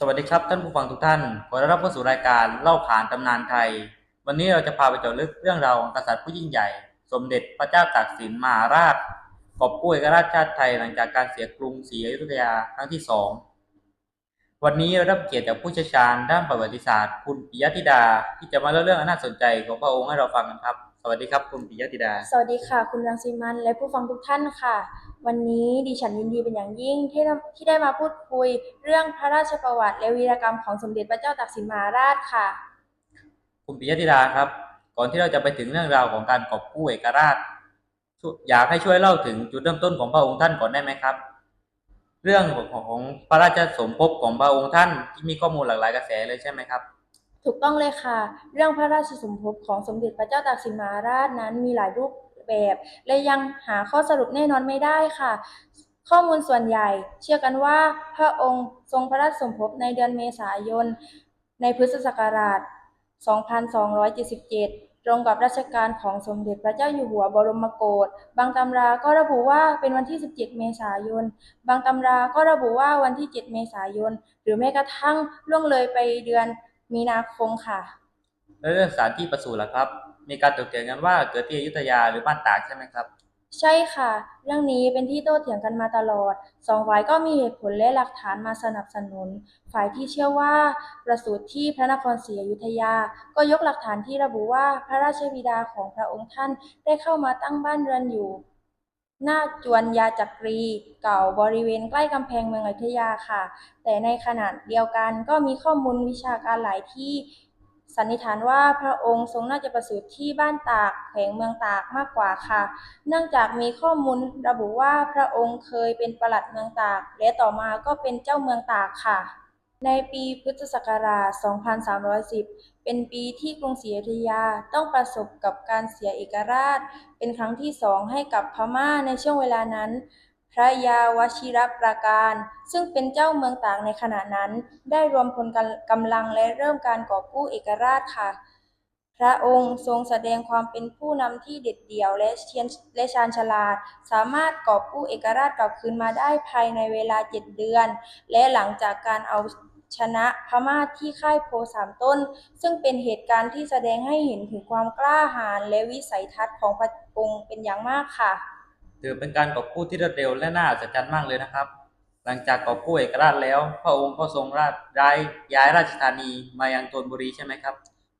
สวัสดีครับท่านผู้ฟังทุกท่าน ขอต้อนรับเข้าสู่รายการเล่าขานตำนานไทย วันนี้เราจะพาไปเจาะลึกเรื่องราวของกษัตริย์ผู้ยิ่งใหญ่ สมเด็จพระเจ้าตากสินมหาราช กอบกู้เอกราชชาติไทยหลังจากการเสียกรุงศรีอยุธยาครั้งที่สองวันนี้เราได้รับเกียรติจากผู้เชี่ยวชาญด้านประวัติศาสตร์ คุณปิยธิดา ที่จะมาเล่าเรื่องอันน่าสนใจของพระองค์ให้เราฟังกันครับ สวัสดีครับคุณปิยธิดา สวัสดีค่ะ คุณรังสีมันและผู้ฟังทุกท่านค่ะ วันนี้ดิฉันยินดีเป็นอย่างยิ่งที่ได้ที่ได้มาพูดคุยเรื่องพระราชประวัติ และวีรกรรมของสมเด็จพระเจ้าตากสินมหาราชค่ะ คุณปิยธิดาครับ ก่อนที่เราจะไปถึงเรื่องราวของการกอบกู้เอกราชช่วยอยากให้ช่วยเล่าถึงจุดเริ่มต้นของพระองค์ท่านก่อนได้ไหมครับ เรื่องของของพระราชสมภพของพระองค์ท่านที่มีข้อมูลหลากหลายกระแสเลยใช่ไหมครับถูกต้องเลยค่ะ เรื่องพระราชสมภพของสมเด็จพระเจ้าตากสินมหาราชนั้นมีหลายรูป แบบและยังหาข้อสรุปแน่นอนไม่ได้ค่ะ ข้อมูลส่วนใหญ่ เชื่อกันว่าพระองค์ทรงพระราชสมภพในเดือนเมษายน ในพุทธศักราช 2277ตรงกับรัชกาลของสมเด็จพระเจ้าอยู่หัวบรมโกศ บางตำราก็ระบุว่าเป็นวันที่ 17 เมษายน บางตำราก็ระบุว่าวันที่ 7 เมษายน หรือแม้กระทั่งล่วงเลยไปเดือนมีนาคมค่ะ แล้วเรื่องสถานที่ประสูติล่ะครับ มีการตกเถียงกันว่าเกิดที่อยุธยาหรือบ้านตากใช่ไหมครับ ใช่ค่ะ เรื่องนี้เป็นที่โต้เถียงกันมาตลอดสองฝ่ายก็มีเหตุผลและหลักฐานมาสนับสนุน ฝ่ายที่เชื่อว่าประสูติที่พระนครศรีอยุธยา ก็ยกหลักฐานที่ระบุว่าพระราชบิดาของพระองค์ท่านได้เข้ามาตั้งบ้านเรือนอยู่ หน้าจวนยาจักรี เก่าบริเวณใกล้กำแพงเมืองอยุธยาค่ะ แต่ในขณะเดียวกันก็มีข้อมูลวิชาการหลายที่ สันนิษฐานว่าพระองค์ทรงน่าจะประสูติที่บ้านตากแขวงเมืองตากมากกว่าค่ะ เนื่องจากมีข้อมูลระบุว่าพระองค์เคยเป็นประหลัดเมืองตาก และต่อมาก็เป็นเจ้าเมืองตากค่ะ ในปีพุทธศักราช 2310 เป็นปีที่กรุงศรีอยุธยาต้องประสบกับการเสียเอกราช เป็นครั้งที่สองให้กับพม่าในช่วงเวลานั้น ระยาวชิรปราการ ซึ่งเป็นเจ้าเมืองต่ากในขณะนั้น ได้รวมพลกำลังและเริ่มการก่อกู้เอกราชค่ะ พระองค์ทรงแสดงความเป็นผู้นำที่เด็ดเดี่ยวและเชียนและชาญฉลาด สามารถกอบกู้เอกราชกลับคืนมาได้ภายในเวลาเจ็ดเดือน และหลังจากการเอาชนะพม่าที่ค่ายโพสามต้น ซึ่งเป็นเหตุการณ์ที่แสดงให้เห็นถึงความกล้าหาญและวิสัยทัศน์ของพระองค์เป็นอย่างมากค่ะ ถือเป็นการกอบกู้ที่รวดเร็วและน่าอัศจรรย์มากเลยนะครับ หลังจากกอบกู้เอกราชแล้ว พระองค์ก็ทรงราชย้ายย้ายราชธานีมายังธนบุรีใช่ไหมครับ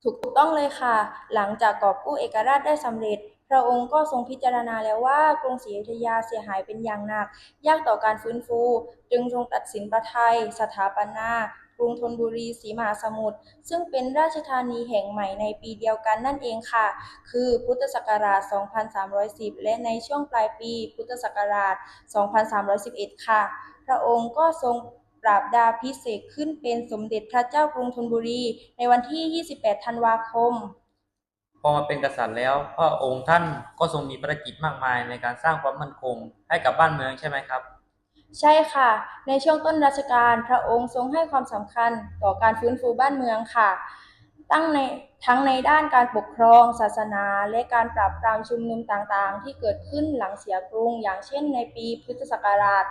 ถูกต้องเลยค่ะ หลังจากกอบกู้เอกราชได้สำเร็จ พระองค์ก็ทรงพิจารณาแล้วว่ากรุงศรีอยุธยาเสียหายเป็นอย่างหนัก ยากต่อการฟื้นฟู จึงทรงตัดสินพระไทยสถาปนา กรุงธนบุรีศรีมหาสมุทรซึ่งเป็นราชธานีแห่งใหม่ในปีเดียวกันนั่นเองค่ะ คือพุทธศักราช 2310 และในช่วงปลายปีพุทธศักราช 2311 ค่ะ พระองค์ก็ทรงปราบดาพิเศษกขึ้นเป็นสมเด็จพระเจ้ากรุงธนบุรี ในวันที่ 28 ธันวาคม พอมาเป็นกษัตริย์แล้วพระองค์ท่านก็ทรงมีภารกิจมากมายในการสร้างความมั่นคงให้กับบ้านเมืองใช่ไหมครับ ใช่ค่ะ ในช่วงต้นรัชกาลพระองค์ทรงให้ความสำคัญต่อการฟื้นฟูบ้านเมืองค่ะ ตั้งในทั้งในด้านการปกครอง ศาสนา และการปราบปรามชุมนุมต่างๆ ที่เกิดขึ้นหลังเสียกรุง อย่างเช่นในปีพุทธศักราช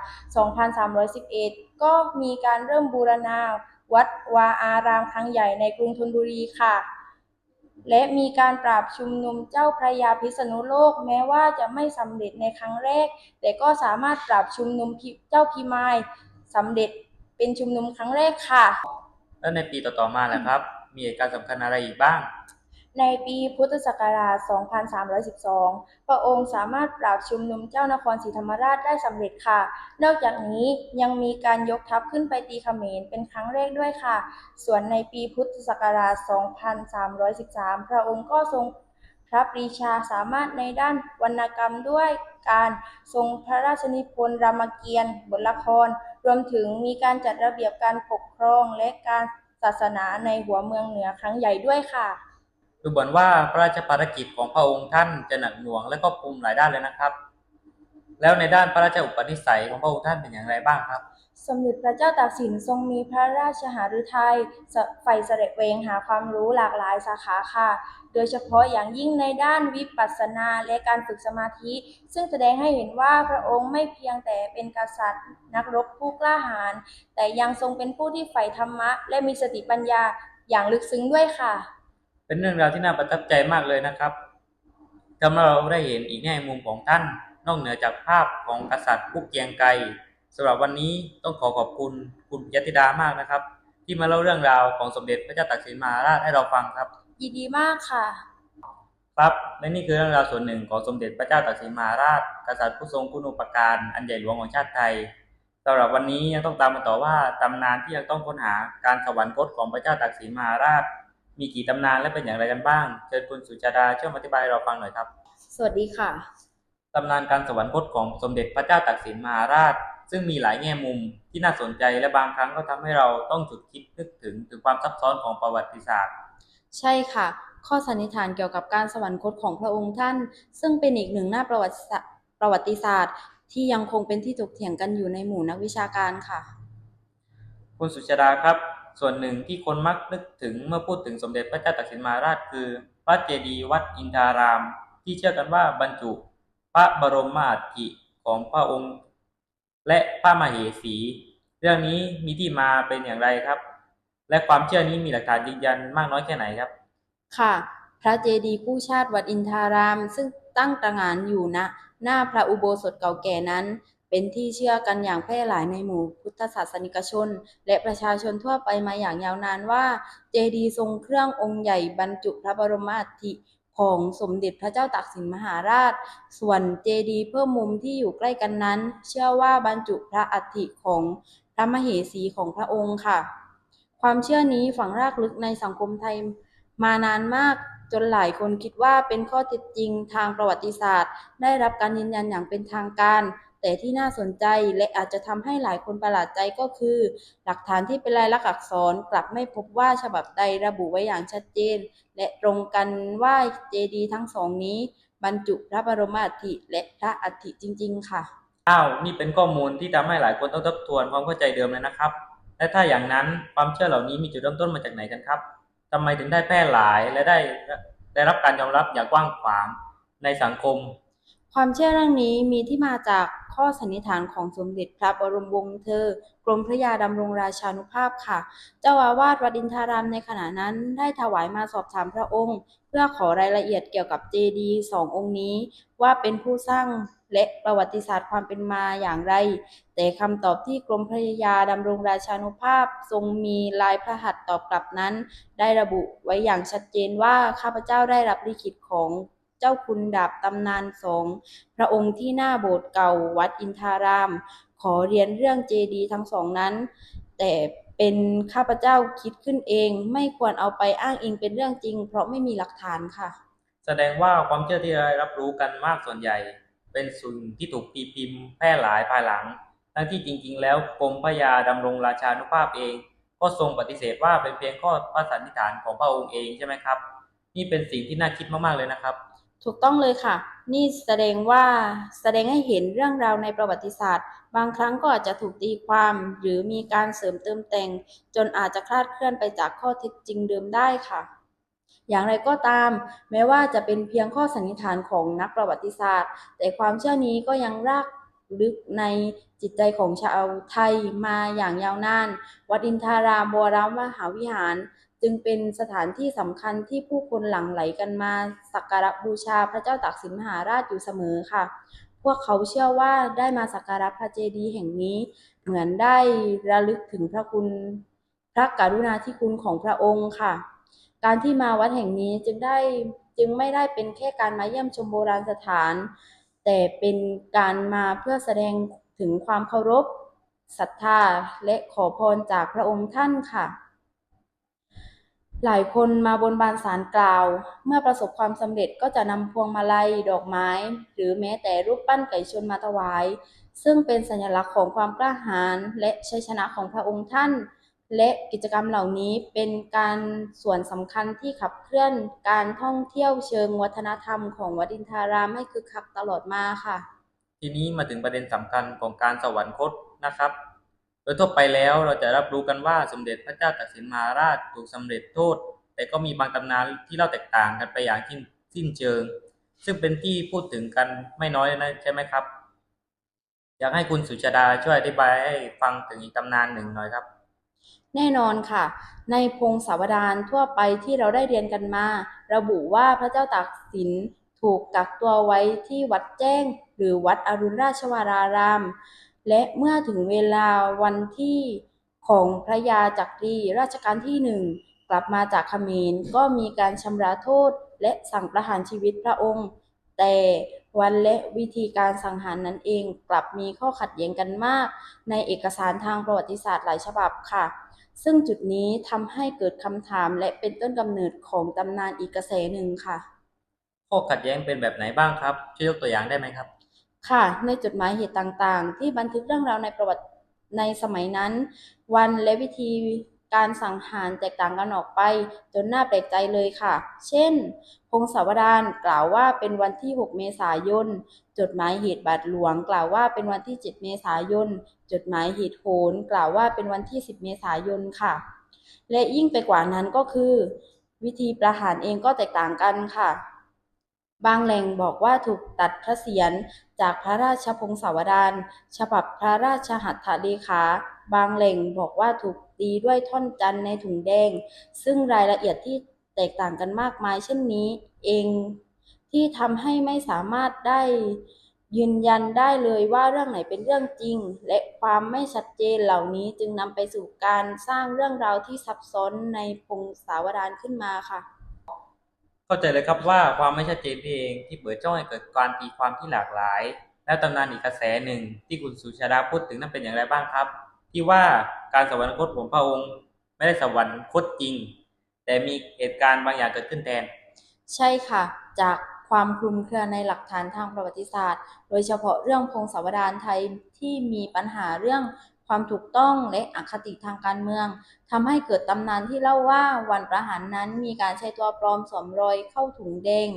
2311 ก็มีการเริ่มบูรณาวัดวาอารามครั้งใหญ่ในกรุงธนบุรีค่ะ และมีการปราบชุมนุมเจ้าพระยาพิษณุโลกแม้ว่าจะไม่สำเร็จในครั้งแรก แต่ก็สามารถปราบชุมนุมเจ้าพิมายสำเร็จเป็นชุมนุมครั้งแรกค่ะ แล้วในปีต่อๆมาล่ะครับ มีเหตุการณ์สำคัญอะไรอีกบ้าง ในปีพุทธศักราช 2312 พระองค์สามารถปราบชุมนุมเจ้านครศรีธรรมราชได้สำเร็จค่ะ นอกจากนี้ยังมีการยกทัพขึ้นไปตีเขมรเป็นครั้งแรกด้วยค่ะ ส่วนในปีพุทธศักราช 2313 พระองค์ก็ทรงพระปรีชาสามารถในด้านวรรณกรรมด้วยการทรงพระราชนิพนธ์รามเกียรติ์บทละคร รวมถึงมีการจัดระเบียบการปกครองและการศาสนาในหัวเมืองเหนือครั้งใหญ่ด้วยค่ะ ดูเหมือนว่าพระราชภารกิจของพระองค์ท่านจะหนักหน่วงและก็คลุมหลายด้านเลยนะครับ แล้วในด้านพระราชอุปนิสัยของพระองค์ท่านเป็นอย่างไรบ้างครับ สมเด็จพระเจ้าตากสินทรงมีพระราชหฤทัยใฝ่เสด็จเวงหาความรู้หลากหลายสาขาค่ะ โดยเฉพาะอย่างยิ่งในด้านวิปัสสนาและการฝึกสมาธิ ซึ่งแสดงให้เห็นว่าพระองค์ไม่เพียงแต่เป็นกษัตริย์ นักรบผู้กล้าหาญแต่ยังทรงเป็นผู้ที่ใฝ่ธรรมะ และมีสติปัญญาอย่างลึกซึ้งด้วยค่ะ เป็นเรื่องราวที่น่าประทับใจมากเลยนะครับทำให้เราได้เห็นอีกแง่มุมของท่าน นอกเหนือจากภาพของกษัตริย์ผู้เกรียงไกรสำหรับวันนี้ต้องขอขอบคุณคุณปิยติดามากนะครับ ที่มาเล่าเรื่องราวของสมเด็จพระเจ้าตากสินมหาราชให้เราฟังครับ ยินดีมากค่ะ ครับและนี่คือเรื่องราวส่วนหนึ่งของสมเด็จพระเจ้าตากสินมหาราช กษัตริย์ผู้ทรงคุณูปการอันใหญ่หลวงของชาติไทยสำหรับวันนี้ยังต้องตามมาต่อว่าตำนานที่ยังต้องค้นหาการสวรรคตของพระเจ้าตากสินมหาราช มีกี่ตำนานและเป็นอย่างไรกันบ้าง เชิญคุณสุชาดาช่วยอธิบายให้เราฟังหน่อยครับ สวัสดีค่ะ ตำนานการสวรรคตของสมเด็จพระเจ้าตากสินมหาราช ซึ่งมีหลายแง่มุมที่น่าสนใจและบางครั้งก็ทำให้เราต้องจุดคิดนึกถึงถึงความซับซ้อนของประวัติศาสตร์ ใช่ค่ะ ข้อสันนิษฐานเกี่ยวกับการสวรรคตของพระองค์ท่าน ซึ่งเป็นอีกหนึ่งหน้าประวัติศาสตร์ประวัติศาสตร์ ที่ยังคงเป็นที่ถกเถียงกันอยู่ในหมู่นักวิชาการค่ะ คุณสุชาดาครับ ส่วนหนึ่งที่คนมักนึกถึงเมื่อพูดถึงสมเด็จพระเจ้าตากสินมหาราชคือ พระเจดีย์วัดอินทาราม ที่เชื่อกันว่าบรรจุ พระบรมอัฐิของพระองค์ และพระมเหสี เรื่องนี้มีที่มาเป็นอย่างไรครับ และความเชื่อนี้มีหลักฐานยืนยันมากน้อยแค่ไหนครับ ค่ะ พระเจดีย์กู้ชาติวัดอินทาราม ซึ่งตั้งตระหง่านอยู่ณหน้าพระอุโบสถเก่าแก่นั้น เป็นที่เชื่อกันอย่างแพร่หลายในหมู่พุทธศาสนิกชน และประชาชนทั่วไปมาอย่างยาวนานว่า เจดีย์ทรงเครื่ององค์ใหญ่บรรจุพระบรมอัฐิของสมเด็จพระเจ้าตากสินมหาราช ส่วนเจดีย์เพิ่มมุมที่อยู่ใกล้กันนั้น เชื่อว่าบรรจุพระอัฐิของพระมเหสีของพระองค์ค่ะ ความเชื่อนี้ฝังรากลึกในสังคมไทยมานานมากจนหลายคนคิดว่าเป็นข้อเท็จจริงทางประวัติศาสตร์ ได้รับการยืนยันอย่างเป็นทางการ แต่ที่น่าสนใจและอาจจะทำให้หลายคนประหลาดใจก็คือ หลักฐานที่เป็นลายลักษณ์อักษรกลับไม่พบว่าฉบับใดระบุไว้อย่างชัดเจน และตรงกันว่าเจดีย์ทั้งสองนี้ บรรจุพระบรมอัฐิและพระอัฐิจริง ๆ ค่ะอ้าวนี่เป็นข้อมูลที่ทำให้หลายคนต้องทบทวนความเข้าใจเดิมเลยนะครับ และถ้าอย่างนั้นความเชื่อเหล่านี้มีจุดเริ่มต้นมาจากไหนกันครับทำไมถึงได้แพร่หลายและได้ได้รับการยอมรับอย่างกว้างขวางในสังคม ความเชื่อเรื่องนี้มีที่มาจากข้อสันนิษฐานของสมเด็จพระบรมวงศ์เธอกรมพระยาดำรงราชานุภาพค่ะ เจ้าอาวาสวัดอินทารามในขณะนั้นได้ถวายมาสอบถามพระองค์ เพื่อขอรายละเอียดเกี่ยวกับเจดีสององค์นี้ ว่าเป็นผู้สร้างและประวัติศาสตร์ความเป็นมาอย่างไร แต่คำตอบที่กรมพระยาดำรงราชานุภาพ ทรงมีลายพระหัตถ์ตอบกลับนั้น ได้ระบุไว้อย่างชัดเจนว่าข้าพเจ้าได้รับลิขิตของ เจ้าคุณดาบตำนานสองพระองค์ที่หน้าโบสถ์เก่าวัดอินทาราม ขอเรียนเรื่องเจดีทั้งสองนั้น แต่เป็นข้าพเจ้าคิดขึ้นเอง ไม่ควรเอาไปอ้างอิงเป็นเรื่องจริง เพราะไม่มีหลักฐานค่ะ แสดงว่าความเชื่อที่ได้รับรู้กันมากส่วนใหญ่ เป็นสิ่งที่ถูกตีพิมพ์แพร่หลายภายหลัง ทั้งที่จริง ๆ แล้วกรมพระยาดำรงราชานุภาพเอง ก็ทรงปฏิเสธว่าเป็นเพียงข้อพระสันนิษฐานของพระองค์เองใช่ไหมครับ นี่เป็นสิ่งที่น่าคิดมากๆเลยนะครับ ถูกต้องเลยค่ะ นี่แสดงว่าแสดงให้เห็นเรื่องราวในประวัติศาสตร์ บางครั้งก็อาจจะถูกตีความ หรือมีการเสริมเติมแต่ง จนอาจจะคลาดเคลื่อนไปจากข้อเท็จจริงเดิมได้ค่ะ อย่างไรก็ตาม แม้ว่าจะเป็นเพียงข้อสันนิษฐานของนักประวัติศาสตร์ แต่ความเชื่อนี้ก็ยังรากลึกในจิตใจของชาวไทยมาอย่างยาวนาน วัดอินทารามวรมหาวิหาร จึงเป็นสถานที่สำคัญที่ผู้คนหลั่งไหลกันมาสักการะบูชาพระเจ้าตากสินมหาราชอยู่เสมอค่ะ พวกเขาเชื่อว่าได้มาสักการะพระเจดีย์แห่งนี้ เหมือนได้ระลึกถึงพระคุณ พระกรุณาธิคุณของพระองค์ค่ะ การที่มาวัดแห่งนี้จึงได้จึงไม่ได้เป็นแค่การมาเยี่ยมชมโบราณสถาน แต่เป็นการมาเพื่อแสดงถึงความเคารพศรัทธาและขอพรจากพระองค์ท่านค่ะ หลายคนมาบนบานสารกล่าว เมื่อประสบความสำเร็จก็จะนำพวงมาลัย ดอกไม้ หรือแม้แต่รูปปั้นไก่ชนมาถวาย ซึ่งเป็นสัญลักษณ์ของความกล้าหาญและชัยชนะของพระองค์ท่าน และกิจกรรมเหล่านี้เป็นการส่วนสำคัญที่ขับเคลื่อนการท่องเที่ยวเชิงวัฒนธรรมของวัดอินทารามให้คึกคักตลอดมาค่ะ ทีนี้มาถึงประเด็นสำคัญของการสวรรคตนะครับ ดยทั่วไปแล้วเราจะรับรู้กันว่าสมเด็จพระเจ้าตากสินมหาราชถูกสำเร็จโทษ แต่ก็มีบางตำนานที่เล่าแตกต่างกันไปอย่างสิ้นสิ้นเชิง ซึ่งเป็นที่พูดถึงกันไม่น้อยนะใช่ไหมครับ อยากให้คุณสุชาดาช่วยอธิบายให้ฟังถึงอีกตำนานหนึ่งหน่อยครับ แน่นอนค่ะ ในพงศาวดารทั่วไปที่เราได้เรียนกันมา ระบุว่าพระเจ้าตากสินถูกกักตัวไว้ที่วัดแจ้ง หรือวัดอรุณราชวราราม และเมื่อถึงเวลาวันที่ของพระยาจักรีราชการที่หนึ่งกลับมาจากเขมรก็มีการชำระโทษและสั่งประหารชีวิตพระองค์ แต่วันและวิธีการสังหารนั้นเองกลับมีข้อขัดแย้งกันมาก ในเอกสารทางประวัติศาสตร์หลายฉบับค่ะ ซึ่งจุดนี้ทำให้เกิดคำถามและเป็นต้นกำเนิดของตำนานอีกกระแสหนึ่งค่ะ ข้อขัดแย้งเป็นแบบไหนบ้างครับช่วยยกตัวอย่างได้ไหมครับ ค่ะ ในจดหมายเหตุต่างๆ ที่บันทึกเรื่องราวในประวัติในสมัยนั้น วันและวิธีการสังหารแตกต่างกันออกไป จนน่าแปลกใจเลยค่ะ เช่น พงศาวดารกล่าวว่าเป็นวันที่ 6 เมษายน จดหมายเหตุบาทหลวง กล่าวว่าเป็นวันที่ 7 เมษายน จดหมายเหตุโหนกล่าวว่าเป็นวันที่ 10 เมษายนค่ะ และยิ่งไปกว่านั้นก็คือ วิธีประหารเองก็แตกต่างกันค่ะ บางแหล่งบอกว่าถูกตัดพระเศียรจากพระราชพงศาวดารฉบับพระราชหัตถเลขา บางแหล่งบอกว่าถูกตีด้วยท่อนจันในถุงแดง ซึ่งรายละเอียดที่แตกต่างกันมากมาย เช่นนี้เองที่ทำให้ไม่สามารถได้ยืนยันได้เลยว่าเรื่องไหนเป็นเรื่องจริง และความไม่ชัดเจนเหล่านี้จึงนำไปสู่การสร้างเรื่องราวที่ซับซ้อนในพงศาวดารขึ้นมาค่ะ เข้าใจเลยครับว่าความไม่ชัดเจนนี่เองที่เปิดช่องให้เกิดการตีความที่หลากหลาย แล้วตำนานอีกกระแสหนึ่งที่คุณสุชาดาพูดถึงนั้นเป็นอย่างไรบ้างครับ ที่ว่าการสวรรคตของพระองค์ไม่ได้สวรรคตจริง แต่มีเหตุการณ์บางอย่างเกิดขึ้นแทน ใช่ค่ะ จากความคลุมเครือในหลักฐานทางประวัติศาสตร์ โดยเฉพาะเรื่องพงศาวดารไทยที่มีปัญหาเรื่อง ความถูกต้องและอคติทางการเมืองทำให้เกิดตำนานที่เล่าว่าวันประหารนั้นมีการใช้ตัวปลอมสวมรอยเข้าถุงแดง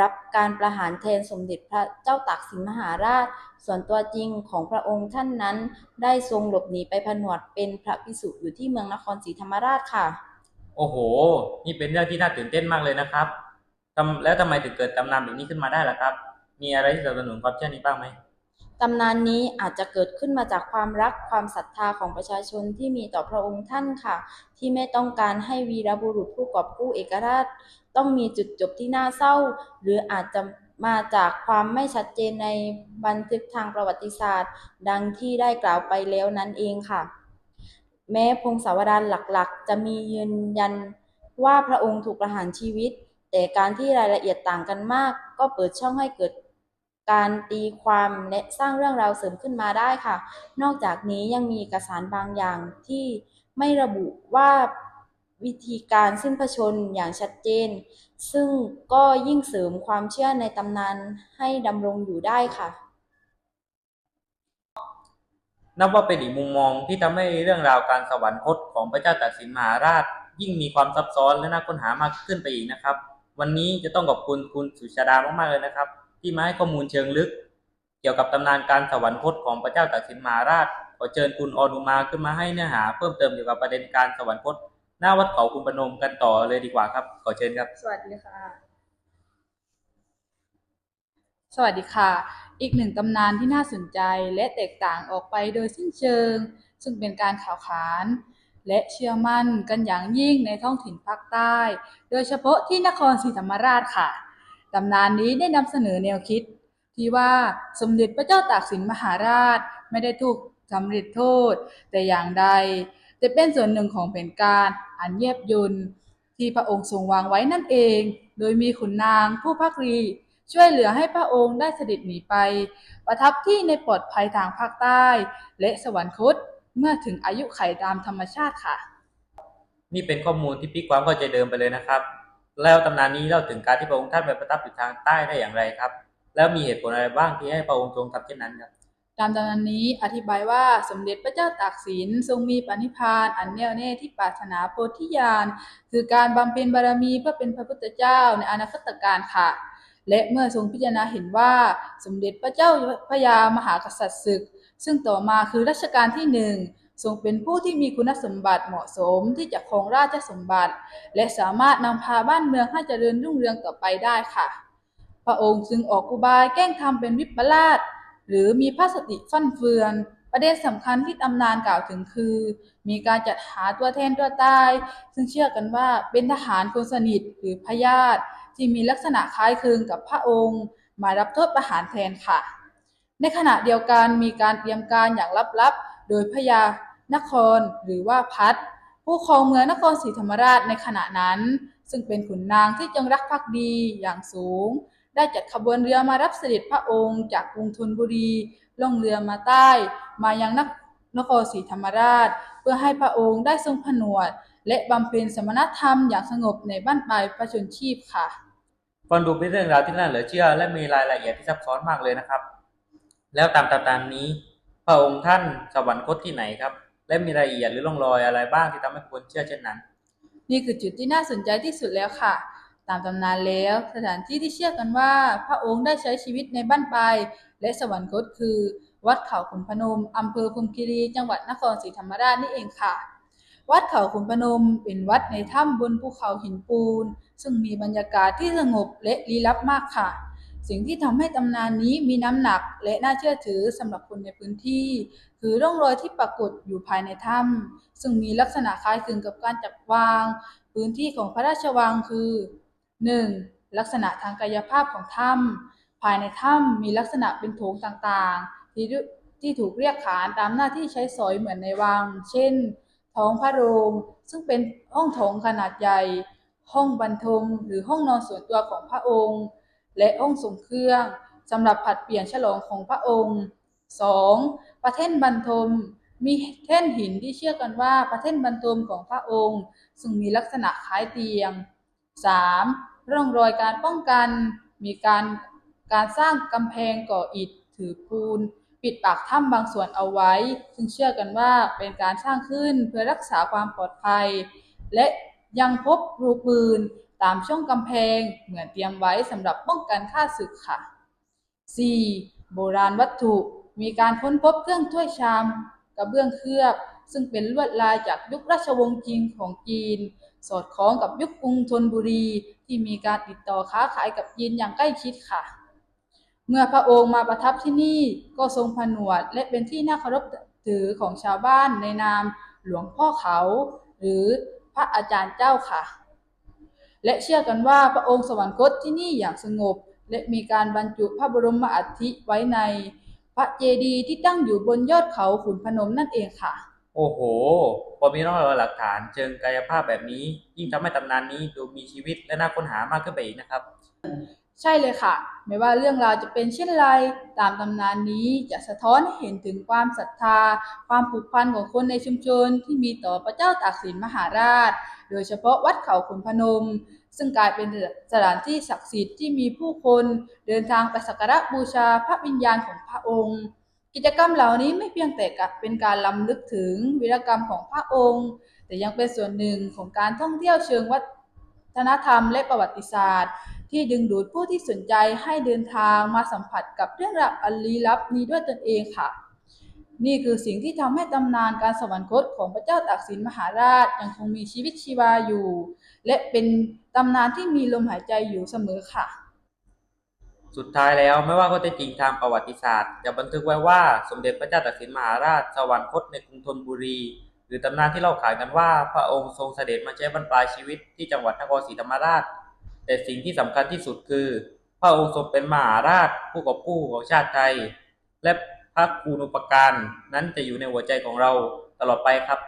รับการประหารแทนสมเด็จพระเจ้าตากสินมหาราช ส่วนตัวจริงของพระองค์ท่านนั้น ได้ทรงหลบหนีไปผนวดเป็นพระภิกษุอยู่ที่เมืองนครศรีธรรมราชค่ะ โอ้โห นี่เป็นเรื่องที่น่าตื่นเต้นมากเลยนะครับ แล้วทำไมถึงเกิดตำนานแบบนี้ขึ้นมาได้ล่ะครับ มีอะไรที่สนับสนุนความเชื่อนี้บ้างไหมำนานนี้อาจจะเกิดขึ้นมาจากความรักความศรัทธาของประชาชนที่มีต่อพระองค์ท่านค่ะ ที่ไม่ต้องการให้วีรบุรุษผู้กอบกู้เอกราช ต้องมีจุดจบที่น่าเศร้า หรืออาจจะมาจากความไม่ชัดเจนในบันทึกทางประวัติศาสตร์ ดังที่ได้กล่าวไปแล้วนั่นเองค่ะ แม้พงศาวดารหลักๆ จะมียืนยันว่าพระองค์ถูกประหารชีวิต แต่การที่รายละเอียดต่างกันมาก ก็เปิดช่องให้เกิด การตีความและสร้างเรื่องราวเสริมขึ้นมาได้ค่ะ นอกจากนี้ยังมีเอกสารบางอย่างที่ไม่ระบุว่าวิธีการสิ้นพระชนอย่างชัดเจน ซึ่งก็ยิ่งเสริมความเชื่อในตำนานให้ดำรงอยู่ได้ค่ะ นับว่าเป็นอีกมุมมองที่ทำให้เรื่องราวการสวรรคตของพระเจ้าตากสินมหาราช ยิ่งมีความซับซ้อนและน่าค้นหามากขึ้นไปอีกนะครับ วันนี้จะต้องขอบคุณคุณสุชาดามากๆเลยนะครับ ที่มาให้ข้อมูลเชิงลึก เกี่ยวกับตำนานการสวรรคตของพระเจ้าตากสินมหาราช ขอเชิญคุณออนุมาขึ้นมาให้เนื้อหา เพิ่มเติมเกี่ยวกับประเด็นการสวรรคต หน้าวัดเขาคุณพนมกันต่อเลยดีกว่าครับ ขอเชิญครับ สวัสดีค่ะ สวัสดีค่ะ อีกหนึ่งตำนานที่น่าสนใจและแตกต่างออกไปโดยสิ้นเชิง ซึ่งเป็นการข่าวขานและเชื่อมั่นกันอย่างยิ่งในท้องถิ่นภาคใต้ โดยเฉพาะที่นครศรีธรรมราชค่ะ ตำนานนี้ได้นำเสนอแนวคิด ที่ว่าสมเด็จพระเจ้าตากสินมหาราชไม่ได้ถูกสำเร็จโทษ แต่อย่างใดแต่เป็นส่วนหนึ่งของแผนการอันเยียบยุนที่พระองค์ทรงวางไว้นั่นเอง โดยมีขุนนางผู้พักรีช่วยเหลือให้พระองค์ได้เสด็จหนีไป ประทับที่ในปลอดภัยทางภาคใต้ และสวรรคตเมื่อถึงอายุไขตามธรรมชาติค่ะ นี่เป็นข้อมูลที่พลิกความเข้าใจเดิมไปเลยนะครับ แล้วตำนานนี้เล่าถึงการที่พระองค์ท่านไปประทับอยู่ทางใต้ได้อย่างไรครับ แล้วมีเหตุผลอะไรบ้างที่ให้พระองค์ทรงทำเช่นนั้นครับตามตำนานนี้อธิบายว่าสมเด็จพระเจ้าตากสินทรงมีปณิพานอันแน่วแน่ที่ปรารถนาโพธิญาณคือการบำเพ็ญบารมีเพื่อเป็นพระพุทธเจ้าในอนาคตการค่ะ และเมื่อทรงพิจารณาเห็นว่าสมเด็จพระเจ้าพระยามหากษัตริย์ศึก ซึ่งต่อมาคือรัชกาลที่หนึ่ง ทรงเป็นผู้ที่มีคุณสมบัติเหมาะสมที่จะครองราชสมบัติ และสามารถนำพาบ้านเมืองให้เจริญรุ่งเรืองต่อไปได้ค่ะ พระองค์จึงออกอุบายแกล้งทำเป็นวิปลาสหรือมีพระสติฟั่นเฟือน ประเด็นสำคัญที่ตำนานกล่าวถึงคือ มีการจัดหาตัวแทนตัวตาย ซึ่งเชื่อกันว่าเป็นทหารคนสนิทหรือพญาติที่มีลักษณะคล้ายคลึงกับพระองค์ มารับโทษประหารแทนค่ะ ในขณะเดียวกันมีการเตรียมการอย่างลับๆ โดยพญานครหรือว่าพัดผู้ครองเมืองนครศรีธรรมราชในขณะนั้น ซึ่งเป็นขุนนางที่จงรักภักดีอย่างสูง ได้จัดขบวนเรือมารับเสด็จพระองค์จากกรุงธนบุรีล่องเรือมาใต้ มายังนคนครศรีธรรมราช เพื่อให้พระองค์ได้ทรงผนวด และบำเพ็ญสมณธรรมอย่างสงบในบ้านปลายประชนชีพค่ะฟังดูเป็นเรื่องราวที่น่าเหลือเชื่อ และมีรายละเอียดที่ซับซ้อนมากเลยนะครับ แล้วตามตำนานนี้ พระองค์ท่านสวรรคตที่ไหนครับ และมีรายละเอียดหรือร่องรอยอะไรบ้างที่ทำให้คนเชื่อเช่นนั้น นี่คือจุดที่น่าสนใจที่สุดแล้วค่ะ ตามตำนานแล้วสถานที่ที่เชื่อกันว่า พระองค์ได้ใช้ชีวิตในบ้านปลายและสวรรคตคือ วัดเขาขุนพนมอำเภอพรหมคีรีจังหวัดนครศรีธรรมราชนี่เองค่ะ วัดเขาขุนพนมเป็นวัดในถ้ำบนภูเขาหินปูน ซึ่งมีบรรยากาศที่สงบและลี้ลับมากค่ะ สิ่งที่ทำให้ตำนานนี้มีน้ำหนักและน่าเชื่อถือสำหรับคนในพื้นที่ คือร่องรอยที่ปรากฏอยู่ภายในถ้ำซึ่งมีลักษณะคล้ายคลึงกับการจัดวาง พื้นที่ของพระราชวังคือ 1. ลักษณะทางกายภาพของถ้ำภายในถ้ำมีลักษณะเป็นโถงต่างๆ ที่ที่ถูกเรียกขานตามหน้าที่ใช้สอยเหมือนในวัง เช่น ท้องพระโรง ซึ่งเป็นห้องโถงขนาดใหญ่ ห้องบรรทมหรือห้องนอนส่วนตัวของพระองค์ และห้องส่งเครื่องสำหรับผัดเปลี่ยนฉลองของพระองค์ 2. ประเท่นบรรทม มีแท่นหินที่เชื่อกันว่าประเท่นบรรทมของพระองค์ ซึ่งมีลักษณะคล้ายเตียง 3. ร่องรอยการป้องกัน มีการการสร้างกำแพงก่ออิฐถือปูน ปิดปากถ้ำบางส่วนเอาไว้ ซึ่งเชื่อกันว่าเป็นการสร้างขึ้นเพื่อรักษาความปลอดภัย และยังพบรูปืน ตามช่องกำแพงเหมือนเตรียมไว้สำหรับป้องกันข้าศึกค่ะ 4. โบราณวัตถุมีการค้นพบเครื่องถ้วยชาม กระเบื้องเคลือบ ซึ่งเป็นลวดลายจากยุคราชวงศ์จีนของจีน สอดคล้องกับยุคกรุงธนบุรี ที่มีการติดต่อค้าขายกับจีนอย่างใกล้ชิดค่ะ เมื่อพระองค์มาประทับที่นี่ก็ทรงผนวดและเป็นที่น่าเคารพถือของชาวบ้านในนามหลวงพ่อเขา หรือพระอาจารย์เจ้าค่ะ และเชื่อกันว่าพระองค์สวรรคตที่นี่อย่างสงบ และมีการบรรจุพระบรมอัฐิไว้ใน พระเจดีย์ที่ตั้งอยู่บนยอดเขาขุนพนมนั่นเองค่ะ โอ้โห พอมีร่องรอยหลักฐานเชิงกายภาพแบบนี้ ยิ่งทำให้ตำนานนี้ดูมีชีวิตและน่าค้นหามากขึ้นไปอีกนะครับ ใช่เลยค่ะ ไม่ว่าเรื่องราวจะเป็นเช่นไร ตามตำนานนี้จะสะท้อนให้เห็นถึงความศรัทธา ความผูกพันของคนในชุมชนที่มีต่อพระเจ้าตากสินมหาราช โดยเฉพาะวัดเขาขุนพนม ซึ่งกลายเป็นสถานที่ศักดิ์สิทธิ์ที่มีผู้คนเดินทางไปสักการะบูชาพระวิญญาณของพระองค์ กิจกรรมเหล่านี้ไม่เพียงแต่กับเป็นการล้ำลึกถึงวีรกรรมของพระองค์ แต่ยังเป็นส่วนหนึ่งของการท่องเที่ยวเชิงวัฒนธรรมและประวัติศาสตร์ ที่ดึงดูดผู้ที่สนใจให้เดินทางมาสัมผัสกับเรื่องราวอันลี้ลับนี้ด้วยตนเองค่ะ นี่คือสิ่งที่ทำให้ตำนานการสวรรคตของพระเจ้าตากสินมหาราชยังคงมีชีวิตชีวาอยู่ และเป็นตำนานที่มีลมหายใจอยู่เสมอค่ะ สุดท้ายแล้วไม่ว่าข้อเท็จจริงทางประวัติศาสตร์ จะบันทึกไว้ว่าสมเด็จพระเจ้าตากสินมหาราชสวรรคตในกรุงธนบุรีหรือตำนานที่เล่าขานกันว่าพระองค์ทรงเสด็จมาใช้บรรปลายชีวิตที่จังหวัดนครศรีธรรมราช แต่สิ่งที่สำคัญที่สุดคือ พระองค์ทรงเป็นมหาราชผู้กอบกู้ของชาติไทย และพระคุณูปการนั้นจะอยู่ในหัวใจของเราตลอดไปครับ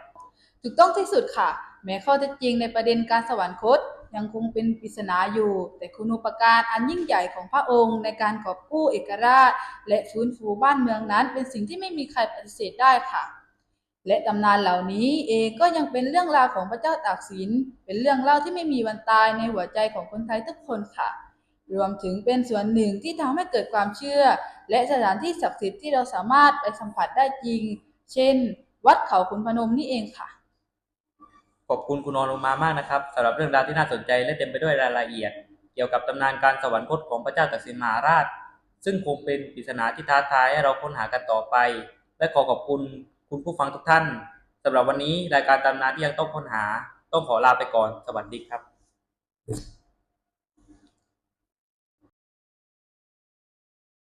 ถูกต้องที่สุดค่ะ แม้ข้อเท็จจริงในประเด็นการสวรรคตยังคงเป็นปริศนาอยู่ แต่คุณูปการอันยิ่งใหญ่ของพระองค์ในการกอบกู้เอกราช และฟื้นฟูบ้านเมืองนั้น เป็นสิ่งที่ไม่มีใครปฏิเสธได้ค่ะ และตำนานเหล่านี้เองก็ยังเป็นเรื่องราวของพระเจ้าตากสิน เป็นเรื่องเล่าที่ไม่มีวันตายในหัวใจของคนไทยทุกคนค่ะ รวมถึงเป็นส่วนหนึ่งที่ทำให้เกิดความเชื่อ และสถานที่ศักดิ์สิทธิ์ที่เราสามารถไปสัมผัสได้จริง เช่น วัดเขาขุนพนมนี่เองค่ะ ขอบคุณคุณอนุมามากนะครับสำหรับเรื่องราวที่น่าสนใจและเต็มไปด้วยรายละเอียด เกี่ยวกับตำนานการสวรรคตของพระเจ้าตากสินมหาราช ซึ่งคงเป็นปริศนาที่ท้าทายให้เราค้นหากันต่อไป และขอขอบคุณ คุณผู้ฟังทุกท่านสำหรับวันนี้รายการตำนานที่ยังต้องค้นหา ต้องขอลาไปก่อนสวัสดีครับ